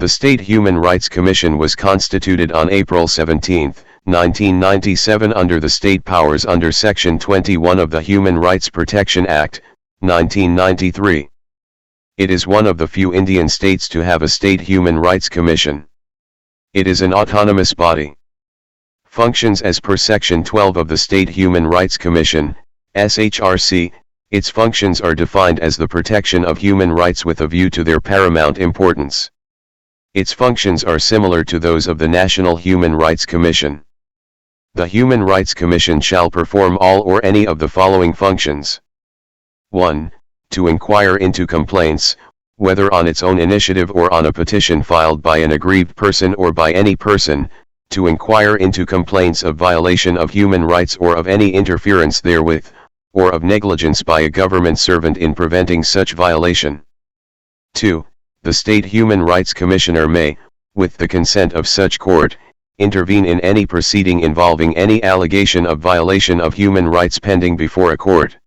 The State Human Rights Commission was constituted on April 17, 1997 under the state powers under Section 21 of the Human Rights Protection Act, 1993. It is one of the few Indian states to have a State Human Rights Commission. It is an autonomous body. Functions as per Section 12 of the State Human Rights Commission, SHRC, its functions are defined as the protection of human rights with a view to their paramount importance. Its functions are similar to those of the National Human Rights Commission. The Human Rights Commission shall perform all or any of the following functions. 1. To inquire into complaints, whether on its own initiative or on a petition filed by an aggrieved person or by any person, to inquire into complaints of violation of human rights or of any interference therewith, or of negligence by a government servant in preventing such violation. 2. The State Human Rights Commissioner may, with the consent of such court, intervene in any proceeding involving any allegation of violation of human rights pending before a court.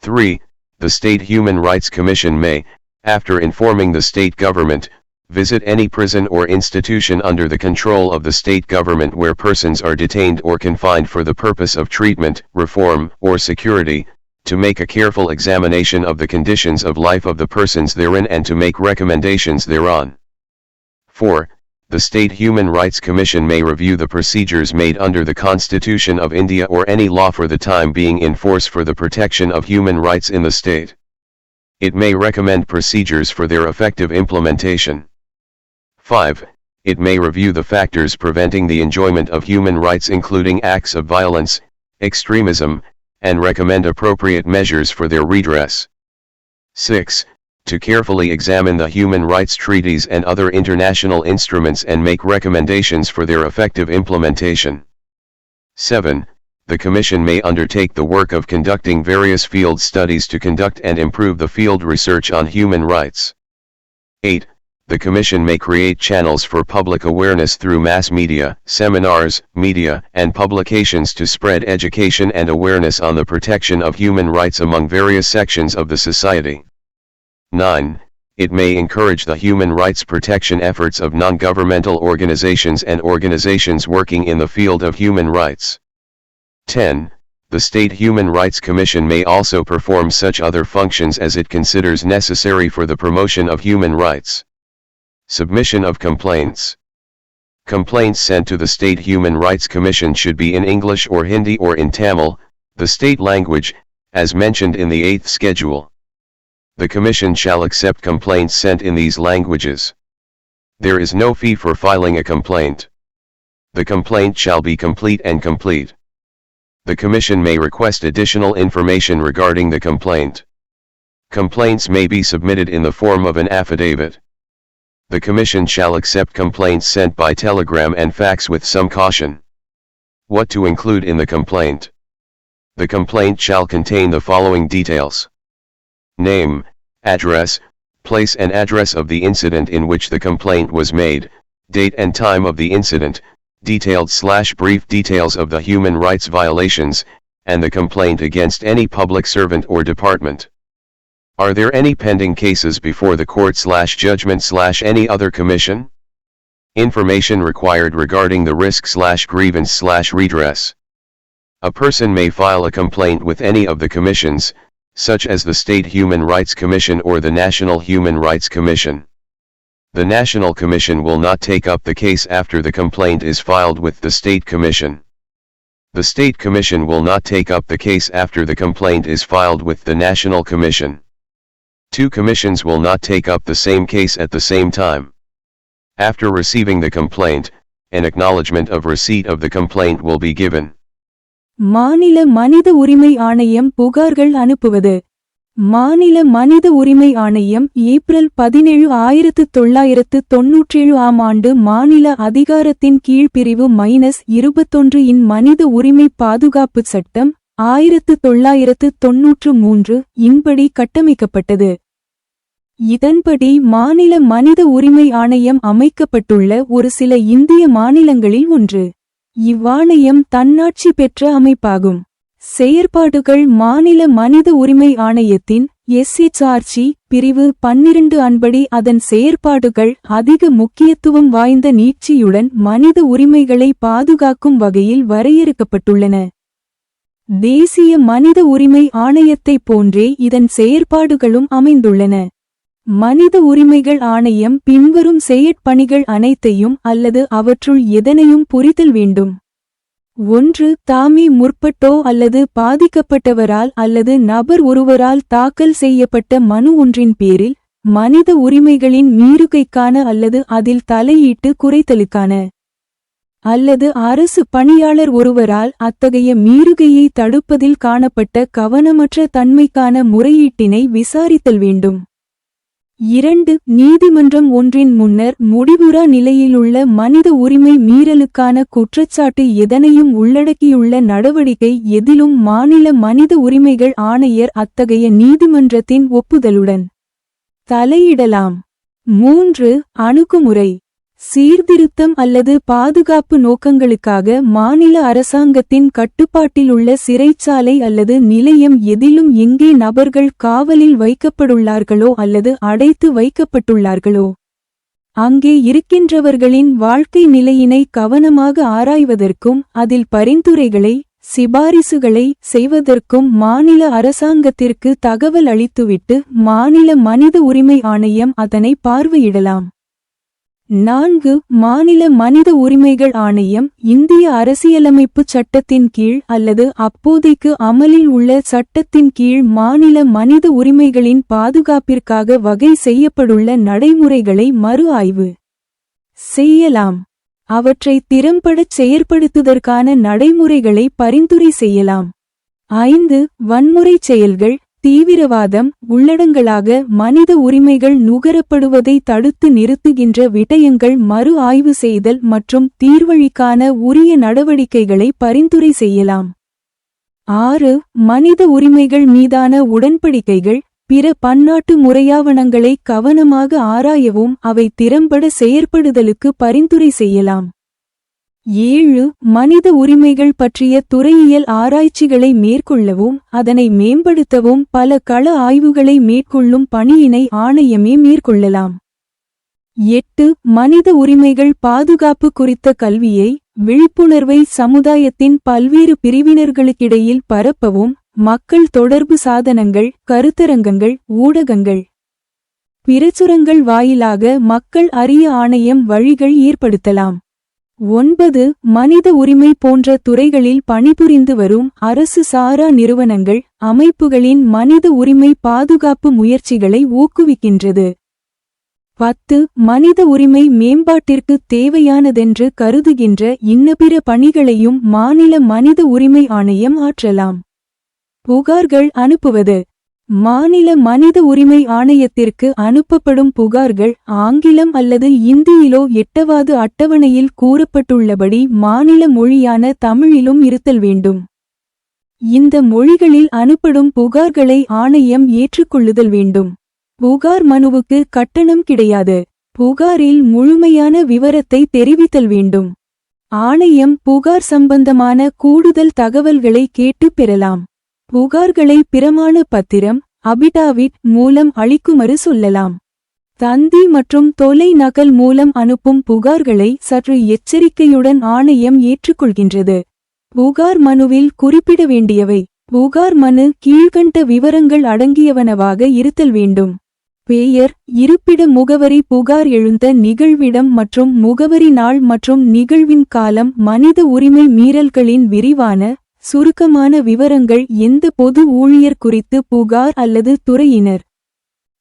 3. The State Human Rights Commission may, after informing the state government, visit any prison or institution under the control of the state government where persons are detained or confined for the purpose of treatment, reform, or security, to make a careful examination of the conditions of life of the persons therein and to make recommendations thereon. 4. The State Human Rights Commission may review the procedures made under the Constitution of India or any law for the time being in force for the protection of human rights in the state. It may recommend procedures for their effective implementation. 5. It may review the factors preventing the enjoyment of human rights including acts of violence, extremism, and recommend appropriate measures for their redress. 6. To carefully examine the human rights treaties and other international instruments and make recommendations for their effective implementation. 7. The Commission may undertake the work of conducting various field studies to conduct and improve the field research on human rights. 8. The Commission may create channels for public awareness through mass media, seminars, media, and publications to spread education and awareness on the protection of human rights among various sections of the society. 9. It may encourage the human rights protection efforts of non-governmental organizations and organizations working in the field of human rights. 10. The State Human Rights Commission may also perform such other functions as it considers necessary for the promotion of human rights. Submission of complaints. Complaints sent to the State Human Rights Commission should be in English or Hindi or in Tamil, the state language, as mentioned in the 8th schedule. The Commission shall accept complaints sent in these languages. There is no fee for filing a complaint. The complaint shall be complete and complete. The Commission may request additional information regarding the complaint. Complaints may be submitted in the form of an affidavit. The Commission shall accept complaints sent by telegram and fax with some caution. What to include in the complaint? The complaint shall contain the following details. Name, address, place and address of the incident in which the complaint was made, date and time of the incident, detailed slash brief details of the human rights violations, and the complaint against any public servant or department. Are there any pending cases before the court slash judgment slash any other commission? Information required regarding the risk slash grievance slash redress. A person may file a complaint with any of the commissions, such as the State Human Rights Commission or the National Human Rights Commission. The National Commission will not take up the case after the complaint is filed with the State Commission. The State Commission will not take up the case after the complaint is filed with the National Commission. Two commissions will not take up the same case at the same time. After receiving the complaint, an acknowledgement of receipt of the complaint will be given. மாநில மனித உரிமை ஆணையம் புகார்கள் அனுப்புவது மாநில மனித உரிமை ஆணையம் ஏப்ரல் பதினேழு ஆயிரத்து தொள்ளாயிரத்து தொன்னூற்றேழு ஆம் ஆண்டு மாநில அதிகாரத்தின் கீழ் பிரிவு மைனஸ் இருபத்தொன்று இன் மனித உரிமை பாதுகாப்பு சட்டம் ஆயிரத்து தொள்ளாயிரத்து தொன்னூற்று மூன்று இன்படி கட்டமைக்கப்பட்டது. இதன்படி மாநில மனித உரிமை ஆணையம் அமைக்கப்பட்டுள்ள ஒரு சில இந்திய மாநிலங்களில் ஒன்று. இவ்வாணையம் தன்னாட்சி பெற்ற அமைப்பாகும். செயற்பாடுகள் மாநில மனித உரிமை ஆணையத்தின் எஸ்எச்ஆர்சி பிரிவு பன்னிரண்டு அன்படி அதன் செயற்பாடுகள் அதிக முக்கியத்துவம் வாய்ந்த நீட்சியுடன் மனித உரிமைகளை பாதுகாக்கும் வகையில் வரையறுக்கப்பட்டுள்ளன. தேசிய மனித உரிமை ஆணையத்தைப் போன்றே இதன் செயற்பாடுகளும் அமைந்துள்ளன. மனித உரிமைகள் ஆணையம் பின்வரும் செயற்பணிகள் அனைத்தையும் அல்லது அவற்றுள் எதனையும் புரிதல் வேண்டும். ஒன்று தாமே முற்பட்டோ அல்லது பாதிக்கப்பட்டவரால் அல்லது நபர் ஒருவரால் தாக்கல் செய்யப்பட்ட மனு ஒன்றின் பேரில் மனித உரிமைகளின் மீறுகைக்கான அல்லது அதில் தலையீட்டு குறைத்தலுக்கான அல்லது அரசு பணியாளர் ஒருவரால் அத்தகைய மீறுகையை தடுப்பதில் காணப்பட்ட கவனமற்ற தன்மைக்கான முறையீட்டினை விசாரித்தல் வேண்டும். இரண்டு நீதிமன்றம் ஒன்றின் முன்னர் முடிவுறா நிலையிலுள்ள மனித உரிமை மீறலுக்கான குற்றச்சாட்டு எதனையும் உள்ளடக்கியுள்ள நடவடிக்கை எதிலும் மாநில மனித உரிமைகள் ஆணையர் அத்தகைய நீதிமன்றத்தின் ஒப்புதலுடன். தலையிடலாம். மூன்று அணுகுமுறை. சீர்திருத்தம் அல்லது பாதுகாப்பு நோக்கங்களுக்காக மாநில அரசாங்கத்தின் கட்டுப்பாட்டில் உள்ள சிறைச்சாலை அல்லது நிலையம் எதிலும் எங்கே நபர்கள் காவலில் வைக்கப்பட்டுள்ளார்களோ அல்லது அடைத்து வைக்கப்பட்டுள்ளார்களோ அங்கே இருக்கின்றவர்களின் வாழ்க்கை நிலையினை கவனமாக ஆராய்வதற்கும் அதில் பரிந்துரைகளை சிபாரிசுகளை செய்வதற்கும் மாநில அரசாங்கத்திற்கு தகவல் அளித்துவிட்டு மாநில மனித உரிமை ஆணையம் அதனை பார்வையிடலாம். நான்கு மாநில மனித உரிமைகள் ஆணையம் இந்திய அரசியலமைப்புச் சட்டத்தின் கீழ் அல்லது அப்போதைக்கு அமலில் உள்ள சட்டத்தின் கீழ் மாநில மனித உரிமைகளின் பாதுகாப்பிற்காக வகை செய்யப்பட்டுள்ள நடைமுறைகளை மறு ஆய்வு செய்யலாம். அவற்றை திறம்படச் செயற்படுத்துதற்கான நடைமுறைகளை பரிந்துரை செய்யலாம். ஐந்து வன்முறைச் செயல்கள் தீவிரவாதம் உள்ளடங்களாக மனித உரிமைகள் நுகரப்படுவதை தடுத்து நிறுத்துகின்ற விடயங்கள் மறு ஆய்வு செய்தல் மற்றும் தீர்வழிக்கான உரிய நடவடிக்கைகளை பரிந்துரை செய்யலாம். ஆறு மனித உரிமைகள் மீதான உடன்படிக்கைகள் பிற பன்னாட்டு முறையாவணங்களை கவனமாக ஆராயவும் அவை திறம்பட செயற்படுதலுக்கு பரிந்துரை செய்யலாம். ஏழு மனித உரிமைகள் பற்றிய துறையியல் ஆராய்ச்சிகளை மேற்கொள்ளவும் அதனை மேம்படுத்தவும் பல கள ஆய்வுகளை மேற்கொள்ளும் பணியினை ஆணையமே மேற்கொள்ளலாம். எட்டு மனித உரிமைகள் பாதுகாப்பு குறித்த கல்வியை விழிப்புணர்வை சமுதாயத்தின் பல்வேறு பிரிவினர்களுக்கிடையில் பரப்பவும் மக்கள் தொடர்பு சாதனங்கள் கருத்தரங்கங்கள் ஊடகங்கள் பிரசுரங்கள் வாயிலாக மக்கள் அறிய ஆணையம் வழிகள் ஏற்படுத்தலாம். ஒன்பது மனித உரிமை போன்ற துறைகளில் பணிபுரிந்து வரும் அரசு சாரா நிறுவனங்கள் அமைப்புகளின் மனித உரிமை பாதுகாப்பு முயற்சிகளை ஊக்குவிக்கின்றது. பத்து மனித உரிமை மேம்பாட்டிற்கு தேவையானதென்று கருதுகின்ற இன்னபிற பணிகளையும் மாநில மனித உரிமை ஆணையம் ஆற்றலாம். புகார்கள் அனுப்புவது. மாநில மனித உரிமை ஆணையத்திற்கு அனுப்பப்படும் புகார்கள் ஆங்கிலம் அல்லது இந்தியிலோ எட்டவாது அட்டவணையில் கூறப்பட்டுள்ளபடி மாநில மொழியான தமிழிலும் இருத்தல் வேண்டும். இந்த மொழிகளில் அனுப்படும் புகார்களை ஆணையம் ஏற்றுக்கொள்ளுதல் வேண்டும். புகார் மனுவுக்கு கட்டணம் கிடையாது. புகாரில் முழுமையான விவரத்தை தெரிவித்தல் வேண்டும். ஆணையம் புகார் சம்பந்தமான கூடுதல் தகவல்களை கேட்டுப் பெறலாம். புகார்களை பிரமாண பத்திரம் அபிடாவிட் மூலம் அளிக்குமாறு சொல்லலாம். தந்தி மற்றும் தொலை நகல் மூலம் அனுப்பும் புகார்களை சற்று எச்சரிக்கையுடன் ஆணையம் ஏற்றுக்கொள்கின்றது. புகார் மனுவில் குறிப்பிட வேண்டியவை. புகார் மனு கீழ்கண்ட விவரங்கள் அடங்கியவனவாக இருத்தல் வேண்டும். பெயர் இருப்பிட முகவரி புகார் எழுந்த நிகழ்விடம் மற்றும் முகவரி நாள் மற்றும் நிகழ்வின் காலம் மனித உரிமை மீறல்களின் விரிவான சுருக்கமான விவரங்கள் எந்த பொது ஊழியர் குறித்து புகார் அல்லது துறையினர்?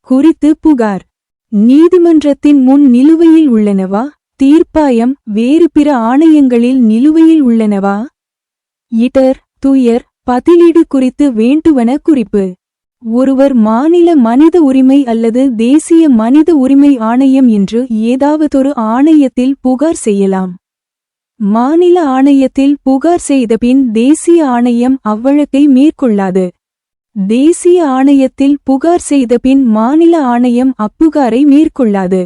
குறித்து புகார். நீதிமன்றத்தின் முன் நிலுவையில் உள்ளனவா? தீர்ப்பாயம் வேறு பிற ஆணையங்களில் நிலுவையில் உள்ளனவா? இடர் துயர் பதிலீடு குறித்து வேண்டுவன குறிப்பு. ஒருவர் மாநில மனித உரிமை அல்லது தேசிய மனித உரிமை ஆணையம் என்று ஏதாவதொரு ஆணையத்தில் புகார் செய்யலாம். மாநில ஆணையத்தில் புகார் செய்தபின் தேசிய ஆணையம் அவ்வழக்கை மேற்கொள்ளாது தேசிய ஆணையத்தில் புகார் செய்தபின் மாநில ஆணையம் அப்புகாரை மேற்கொள்ளாது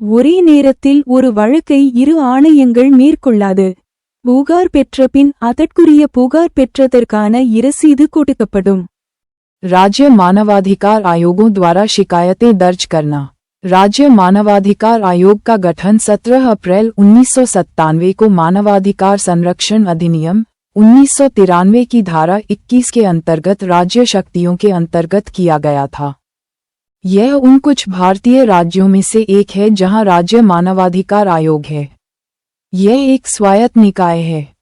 ஒரே நேரத்தில் ஒரு வழக்கை இரு ஆணையங்கள் மேற்கொள்ளாது புகார் பெற்ற பின் அதற்குரிய புகார் பெற்றதற்கான இரசீது கொடுக்கப்படும் राज्य मानवाधिकार आयोगों द्वारा शिकायतें दर्ज करना राज्य मानवाधिकार आयोग का गठन 17 अप्रैल उन्नीस सौ सत्तानवे को मानवाधिकार संरक्षण अधिनियम उन्नीस सौ तिरानवे की धारा 21 के अंतर्गत राज्य शक्तियों के अंतर्गत किया गया था। यह उन कुछ भारतीय राज्यों में से एक है जहाँ राज्य मानवाधिकार आयोग है। यह एक स्वायत्त निकाय है।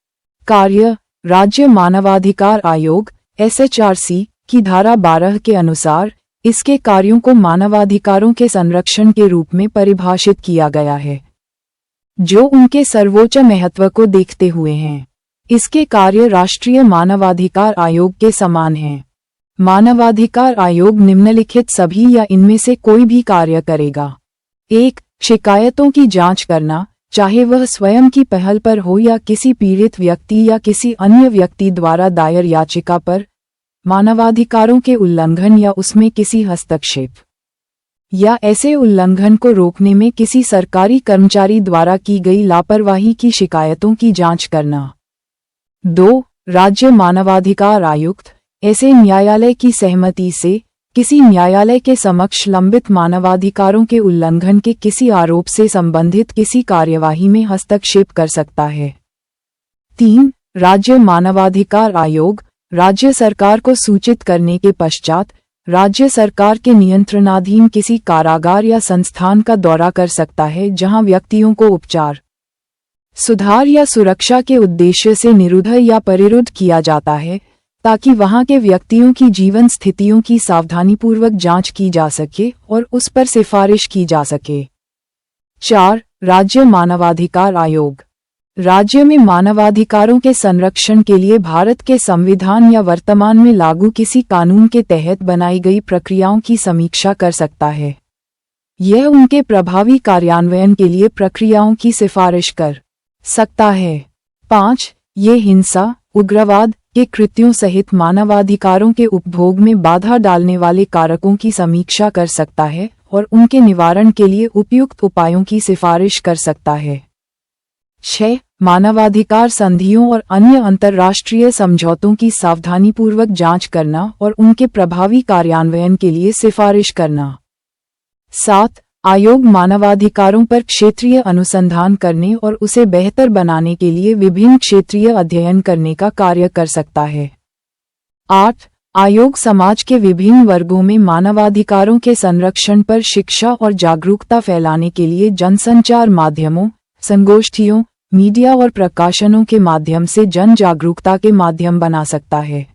कार्य, राज्य मानवाधिकार आयोग, एसएचआरसी, की धारा 12 के अनुसार इसके कार्यों को मानवाधिकारों के संरक्षण के रूप में परिभाषित किया गया है, जो उनके सर्वोच्च महत्व को देखते हुए हैं। इसके कार्य राष्ट्रीय मानवाधिकार आयोग के समान हैं। मानवाधिकार आयोग निम्नलिखित सभी या इनमें से कोई भी कार्य करेगा। एक, शिकायतों की जाँच करना, चाहे वह स्वयं की पहल पर हो या किसी पीड़ित व्यक्ति या किसी अन्य व्यक्ति द्वारा दायर याचिका पर मानवाधिकारों के उल्लंघन या उसमें किसी हस्तक्षेप। या ऐसे उल्लंघन को रोकने में किसी सरकारी कर्मचारी द्वारा की गई लापरवाही की शिकायतों की जाँच करना। दो, राज्य मानवाधिकार आयुक्त, ऐसे न्यायालय की सहमति से, किसी न्यायालय के समक्ष लंबित मानवाधिकारों के उल्लंघन के किसी आरोप से संबंधित किसी कार्यवाही में हस्तक्षेप कर सकता है। तीन, राज्य मानवाधिकार आयोग राज्य सरकार को सूचित करने के पश्चात, राज्य सरकार के नियंत्रणाधीन किसी कारागार या संस्थान का दौरा कर सकता है जहाँ व्यक्तियों को उपचार, सुधार या सुरक्षा के उद्देश्य से निरुद्ध या परिरुद्ध किया जाता है, ताकि वहाँ के व्यक्तियों की जीवन स्थितियों की सावधानीपूर्वक जाँच की जा सके और उस पर सिफारिश की जा सके। चार, राज्य मानवाधिकार आयोग। राज्य में मानवाधिकारों के संरक्षण के लिए भारत के संविधान या वर्तमान में लागू किसी कानून के तहत बनाई गई प्रक्रियाओं की समीक्षा कर सकता है। यह उनके प्रभावी कार्यान्वयन के लिए प्रक्रियाओं की सिफारिश कर सकता है। पाँच, ये हिंसा, उग्रवाद के कृत्यों सहित मानवाधिकारों के उपभोग में बाधा डालने वाले कारकों की समीक्षा कर सकता है और उनके निवारण के लिए उपयुक्त उपायों की सिफारिश कर सकता है। छह मानवाधिकार संधियों और अन्य अंतर्राष्ट्रीय समझौतों की सावधानीपूर्वक जाँच करना और उनके प्रभावी कार्यान्वयन के लिए सिफारिश करना। सात, आयोग मानवाधिकारों पर क्षेत्रीय अनुसंधान करने और उसे बेहतर बनाने के लिए विभिन्न क्षेत्रीय अध्ययन करने का कार्य कर सकता है। आठ, आयोग समाज के विभिन्न वर्गों में मानवाधिकारों के संरक्षण पर शिक्षा और जागरूकता फैलाने के लिए जनसंचार माध्यमों, संगोष्ठियों मीडिया और प्रकाशनों के माध्यम से जन जागरूकता के माध्यम बना सकता है।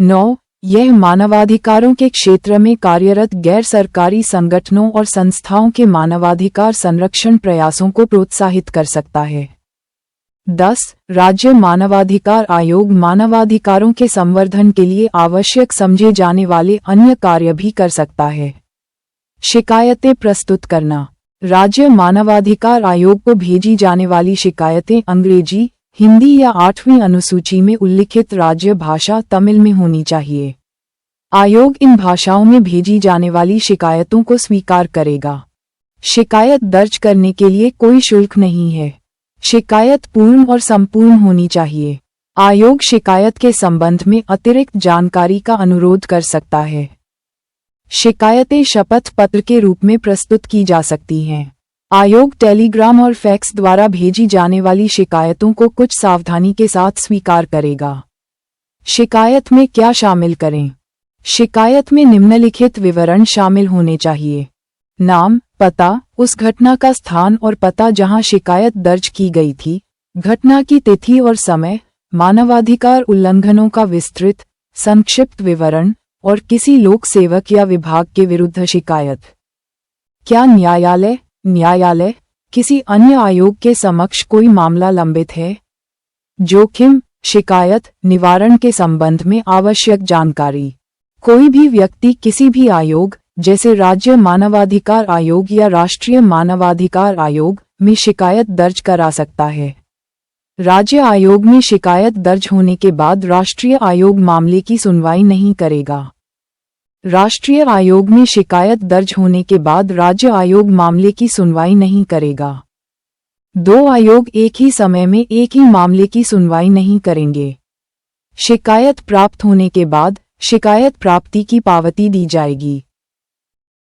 नौ, यह मानवाधिकारों के क्षेत्र में कार्यरत गैर सरकारी संगठनों और संस्थाओं के मानवाधिकार संरक्षण प्रयासों को प्रोत्साहित कर सकता है। दस, राज्य मानवाधिकार आयोग मानवाधिकारों के संवर्धन के लिए आवश्यक समझे जाने वाले अन्य कार्य भी कर सकता है। शिकायतें प्रस्तुत करना। राज्य मानवाधिकार आयोग को भेजी जाने वाली शिकायतें अंग्रेज़ी, हिंदी या आठवीं अनुसूची में उल्लिखित राज्य भाषा तमिल में होनी चाहिए। आयोग इन भाषाओं में भेजी जाने वाली शिकायतों को स्वीकार करेगा। शिकायत दर्ज करने के लिए कोई शुल्क नहीं है। शिकायत पूर्ण और संपूर्ण होनी चाहिए। आयोग शिकायत के संबंध में अतिरिक्त जानकारी का अनुरोध कर सकता है। शिकायतें शपथ पत्र के रूप में प्रस्तुत की जा सकती हैं। आयोग टेलीग्राम और फैक्स द्वारा भेजी जाने वाली शिकायतों को कुछ सावधानी के साथ स्वीकार करेगा। शिकायत में क्या शामिल करें? शिकायत में निम्नलिखित विवरण शामिल होने चाहिए। नाम, पता, उस घटना का स्थान और पता जहाँ शिकायत दर्ज की गई थी, घटना की तिथि और समय, मानवाधिकार उल्लंघनों का विस्तृत, संक्षिप्त विवरण और किसी लोक सेवक या विभाग के विरुद्ध शिकायत। क्या न्यायालय न्यायालय, किसी अन्य आयोग के समक्ष कोई मामला लंबित है? जोखिम, शिकायत, निवारण के संबंध में आवश्यक जानकारी। कोई भी व्यक्ति किसी भी आयोग, जैसे राज्य मानवाधिकार आयोग या राष्ट्रीय मानवाधिकार आयोग, में शिकायत दर्ज करा सकता है। राज्य आयोग में शिकायत दर्ज होने के बाद राष्ट्रीय आयोग मामले की सुनवाई नहीं करेगा। राष्ट्रीय आयोग में शिकायत दर्ज होने के बाद राज्य आयोग मामले की सुनवाई नहीं करेगा। दो आयोग एक ही समय में एक ही मामले की सुनवाई नहीं करेंगे। शिकायत प्राप्त होने के बाद शिकायत प्राप्ति की पावती दी जाएगी।